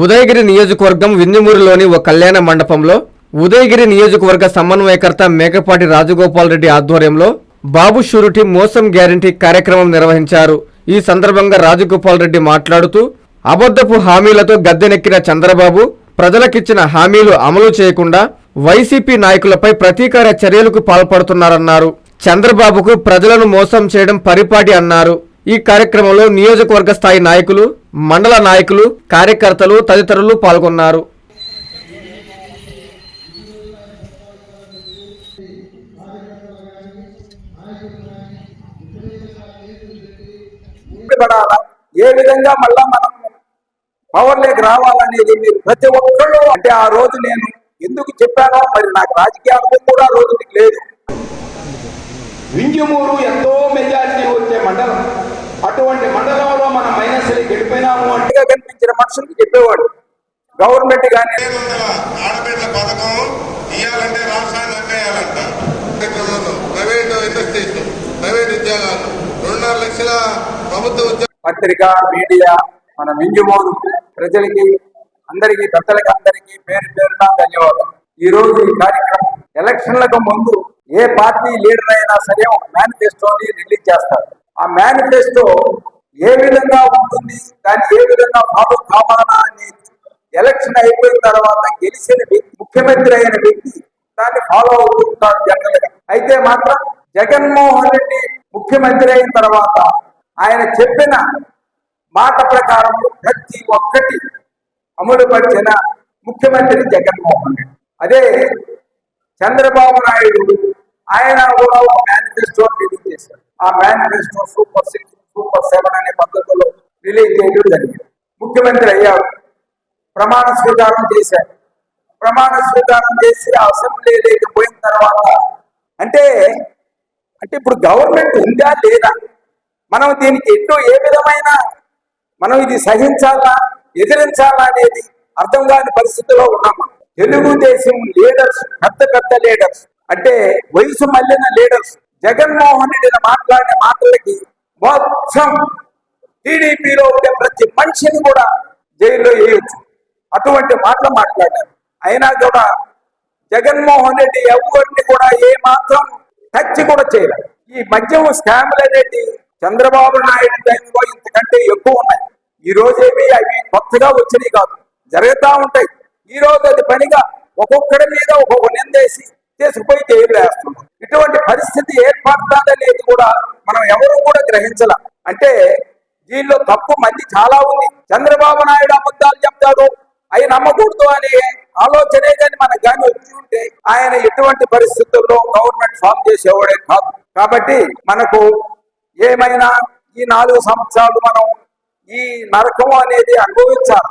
ఉదయగిరి నియోజకవర్గం విందుమూరులోని ఓ కళ్యాణ మండపంలో ఉదయగిరి నియోజకవర్గ సమన్వయకర్త మేకపాటి రాజగోపాల్ రెడ్డి ఆధ్వర్యంలో బాబు షూరిటీ మోసం గ్యారంటీ కార్యక్రమం నిర్వహించారు. ఈ సందర్భంగా రాజగోపాల్ రెడ్డి మాట్లాడుతూ అబద్ధపు హామీలతో గద్దెనెక్కిన చంద్రబాబు ప్రజలకిచ్చిన హామీలు అమలు చేయకుండా వైసీపీ నాయకులపై ప్రతీకార చర్యలకు పాల్పడుతున్నారన్నారు. చంద్రబాబుకు ప్రజలను మోసం చేయడం పరిపాటి అన్నారు. ఈ కార్యక్రమంలో నియోజకవర్గ స్థాయి నాయకులు మండల నాయకులు కార్యకర్తలు తదితరులు పాల్గొన్నారు. ఏ విధంగా మళ్ళా మనం పవర్ లేక రావాలనేది మీరు ప్రతి ఒక్కళ్ళు అంటే ఆ రోజు నేను ఎందుకు చెప్పానో మరి నాకు రాజకీయ అనుభవం కూడా ఆ రోజు లేదు. వింజమూరు ఎంతో మెజారిటీ వచ్చే మండలం. అటువంటి మండలంలో మనం మైనస్ గెలిపోయినాము అంటే కనిపించిన మనుషులకు చెప్పేవాడు. గవర్నమెంట్ కానీ ఆడబిడ్డల పథకం ఇవ్వాలంటే రాష్ట్రాన్ని అక్కేయాలంట ప్రైవేట్ ఇండస్ట్రీస్ ప్రైవేట్ ఉద్యోగాలు. రెండున్నర లక్షల ప్రభుత్వ పత్రిక మీడియా మన మింజుమూరు ప్రజలకి అందరికీ పెద్దలకి అందరికీ పేరు పేరున ధన్యవాదాలు. ఈ రోజు ఈ కార్యక్రమం ఎలక్షన్లకు ముందు ఏ పార్టీ లీడర్ అయినా సరే ఒక మేనిఫెస్టోని రిలీజ్ చేస్తారు. ఆ మేనిఫెస్టో ఏ విధంగా ఉంటుంది? దాన్ని ఏ విధంగా ఫాలో కావాలా అనేది ఎలక్షన్ అయిపోయిన తర్వాత గెలిచిన వ్యక్తి ముఖ్యమంత్రి అయిన వ్యక్తి దాన్ని ఫాలో అవుతుంటాడు జనరల్ అయితే మాత్రం జగన్మోహన్ రెడ్డి ముఖ్యమంత్రి అయిన తర్వాత ఆయన చెప్పిన మాట ప్రకారం ప్రతి ఒక్కటి అమలుపరిచిన ముఖ్యమంత్రి జగన్మోహన్ రెడ్డి. అదే చంద్రబాబు నాయుడు ఆయన కూడా ఒక మేనిఫెస్టో రిలీజ్ చేశారు. ఆ manifesto super six super seven అనే పద్ధతిలో రిలీజ్ చేయడం జరిగింది. ముఖ్యమంత్రి అయ్యారు. ప్రమాణ స్వీకారం చేశారు. ప్రమాణ స్వీకారం చేసి అసెంబ్లీలోకి పోయిన తర్వాత అంటే అంటే ఇప్పుడు గవర్నమెంట్ ఉందా లేదా? మనం దీనికి ఎన్నో ఏ విధమైన మనం ఇది సహించాలా ఎదిరించాలా అనేది అర్థం కాని పరిస్థితిలో ఉన్నాం తెలుగుదేశం లీడర్స్ పెద్ద పెద్ద లీడర్స్ అంటే వయసు మళ్ళిన లీడర్స్ జగన్మోహన్ రెడ్డి మాట్లాడిన మాటలకి మొత్తం టీడీపీలో ఉండే ప్రతి మనిషిని కూడా జైల్లో వేయొచ్చు. అటువంటి మాటలు మాట్లాడారు. అయినా కూడా జగన్మోహన్ రెడ్డి ఎవరిని కూడా ఏ మాత్రం టచ్ కూడా చేయలేదు ఈ మద్యం స్కామ్లు అనేది చంద్రబాబు నాయుడు టైంలో ఇంతకంటే ఎక్కువ ఉన్నాయి. ఈ రోజేమి అవి కొత్తగా వచ్చినాయి కాదు. జరుగుతూ ఉంటాయి. ఈ రోజు అది పనిగా ఒక్కొక్కడి మీద ఒక్కొక్క నిందేసి చేసుకుపోయి జైలు వేస్తున్నాం ఇటువంటి పరిస్థితి ఏర్పడుతుందనేది కూడా మనం ఎవరు కూడా గ్రహించాల. అంటే దీనిలో తప్పు మంది చాలా ఉంది. చంద్రబాబు నాయుడు అబద్ధాలు చెప్తాడు. అవి నమ్మకూడదు అనే ఆలోచనే కానీ మనకు కానీ వచ్చి ఉంటే ఆయన ఎటువంటి పరిస్థితుల్లో గవర్నమెంట్ ఫామ్ చేసేవాడే కాదు. కాబట్టి మనకు ఏమైనా ఈ నాలుగు సంవత్సరాలు మనం ఈ నరకం అనేది అనుభవించాలి?